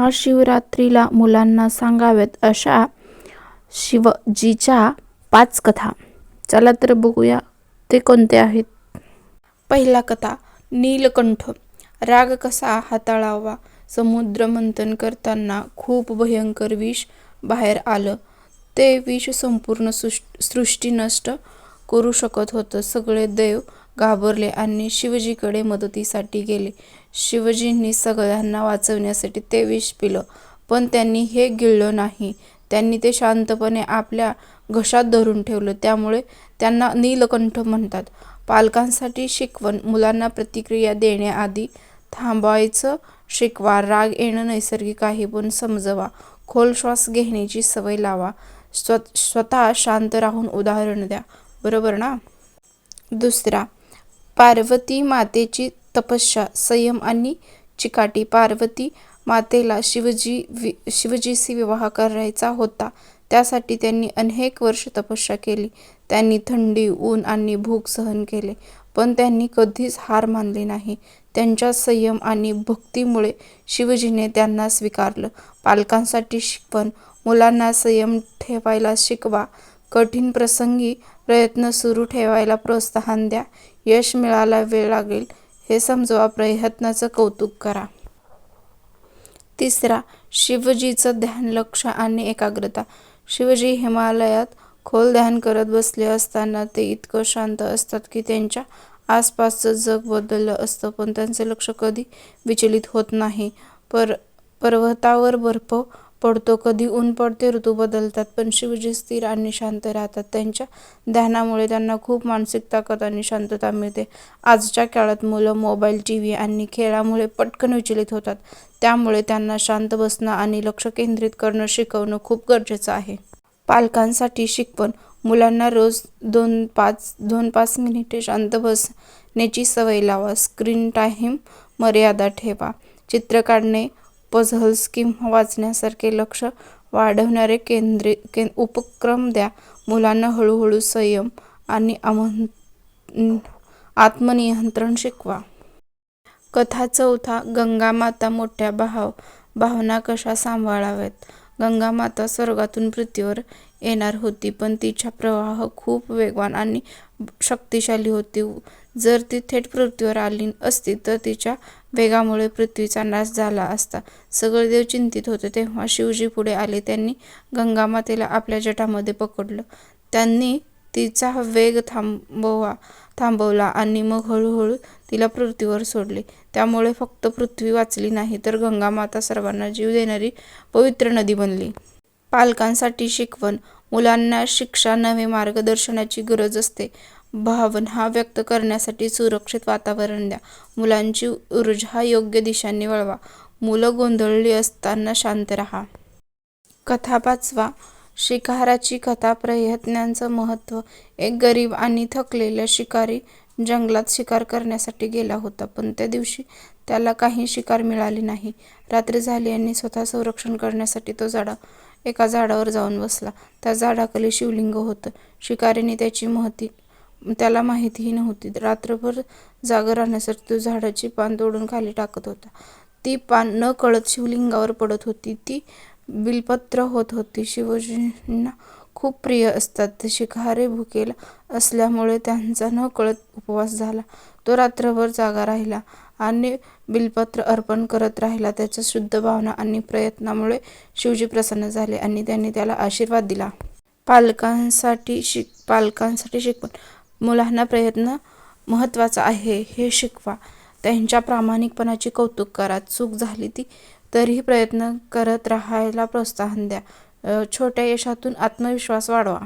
महाशिवरात्रीला मुलांना सांगाव्यात अशा शिवजीच्या पाच कथा. चला तर बघूया ते कोणते आहेत. पहिला कथा नीलकंठ. राग कसा हाताळावा? समुद्र मंथन करताना खूप भयंकर विष बाहेर आलं. ते विष संपूर्ण सृष्टी नष्ट करू शकत होतं. सगळे देव घाबरले आणि शिवजीकडे मदतीसाठी गेले. शिवजींनी सगळ्यांना वाचवण्यासाठी ते विष पिलं पण त्यांनी हे गिळलं नाही. त्यांनी ते शांतपणे आपल्या घशात धरून ठेवलं. त्यामुळे त्यांना नीलकंठ म्हणतात. पालकांसाठी शिकवण मुलांना प्रतिक्रिया देण्याआधी थांबायचं शिकवा. राग येणं नैसर्गिक आहे पण समजवा. खोल श्वास घेण्याची सवय लावा. स्व स्वतः शांत राहून उदाहरण द्या. बरोबर ना? दुसरा पार्वती मातेची तपस्या संयम आणि चिकाटी. पार्वती मातेला शिवजी वि शिवजीशी विवाह करायचा होता. त्यासाठी त्यांनी अनेक वर्ष तपस्या केली. त्यांनी थंडी ऊन आणि भूक सहन केले पण त्यांनी कधीच हार मानली नाही. त्यांच्या संयम आणि भक्तीमुळे शिवजीने त्यांना स्वीकारलं. पालकांसाठी शिकवण मुलांना संयम ठेवायला शिकवा कठीण प्रसंगी प्रयत्न सुरू ठेवायला प्रोत्साहन द्या. यश मिळायला वेळ लागेल. हे समजवा प्रयत्नाचं कौतुक करा. तिसरा शिवजीचं ध्यान लक्ष आणि एकाग्रता. शिवजी हिमालयात खोल ध्यान करत बसले असताना ते इतकं शांत असतात की त्यांच्या आसपासचं जग बदललं असतं पण त्यांचं लक्ष कधी विचलित होत नाही. पर पर्वतावर बर्फ पडतो. कधी ऊन पडते ऋतू बदलतात पण शिवजी स्थिर आणि शांत राहतात. त्यांच्या ध्यानामुळे त्यांना खूप मानसिक ताकद आणि शांतता मिळते. आजच्या काळात मुलं मोबाईल टी व्ही आणि खेळामुळे पटकन विचलित होतात. त्यामुळे त्यांना शांत बसणं आणि लक्ष केंद्रित करणं शिकवणं खूप गरजेचं आहे. पालकांसाठी शिकवण. मुलांना रोज दोन पाच दोन पाच मिनिटे शांत बसण्याची सवय लावा. स्क्रीन टाईम मर्यादा ठेवा. चित्र काढणे पझल्स किंवा वाचण्यासारखे लक्ष वाढवणारे केंद्रे के उपक्रम द्या. मुलांना हळूहळू संयम आणि आमं आत्मनियंत्रण शिकवा. कथा चौथा गंगामाता मोठ्या भाव भावना कशा सांभाळाव्यात? गंगामाता स्वर्गातून पृथ्वीवर येणार होती पण तिचा प्रवाह खूप वेगवान आणि शक्तिशाली होती. जर ती थेट पृथ्वीवर आली असती तर तिच्या वेगामुळे पृथ्वीचा नाश झाला असता. सगळे देव चिंतित होते तेव्हा शिवजी पुढे आले. त्यांनी गंगामातेला आपल्या जटामध्ये पकडलं. त्यांनी तिचा वेग थांबवा थांबवला आणि मग हळूहळू तिला पृथ्वीवर सोडले. त्यामुळे फक्त पृथ्वी वाचली नाही तर गंगामाता सर्वांना जीव देणारी पवित्र नदी बनली. पालकांसाठी शिकवण. मुलांना शिक्षा नवे मार्गदर्शनाची गरज असते. भावना व्यक्त करण्यासाठी सुरक्षित वातावरण द्या. मुलांची ऊर्जा योग्य दिशांनी वळवा. मुलं गोंधळली असताना शांत राहा. कथा पाचवा शिकाराची कथा प्रयत्नांचं महत्त्व एक गरीब आणि थकलेला शिकारी जंगलात शिकार करण्यासाठी गेला होता पण त्या दिवशी त्याला काही शिकार मिळाली नाही. रात्री झाली आणि स्वतः संरक्षण करण्यासाठी तो झाडा एका झाडावर जाऊन बसला. त्या झाडाखाली शिवलिंग होतं. शिकारीने त्याची महती त्याला माहितीही नव्हती. रात्रभर जागं राहण्यासाठी तो झाडाची पान तोडून खाली टाकत होता. ती पान न कळत शिवलिंगावर पडत होती. ती बिलपत्र होत होती. शिवजींना खूप प्रिय असतात. शिकारे भुकेला असल्यामुळे त्यांचा न कळत उपवास झाला. तो रात्रभर जागा राहिला आणि बिलपत्र अर्पण करत राहिला. त्याच्या शुद्ध भावना आणि प्रयत्नामुळे शिवजी प्रसन्न झाले आणि त्यांनी त्याला आशीर्वाद दिला. पालकांसाठी शिक पालकांसाठी शिकवण. मुलांना प्रयत्न महत्त्वाचा आहे हे शिकवा. त्यांच्या प्रामाणिकपणाचे कौतुक करा. चूक झाली ती तरीही प्रयत्न करत राहायला प्रोत्साहन द्या. छोट्या यशातून आत्मविश्वास वाढवा.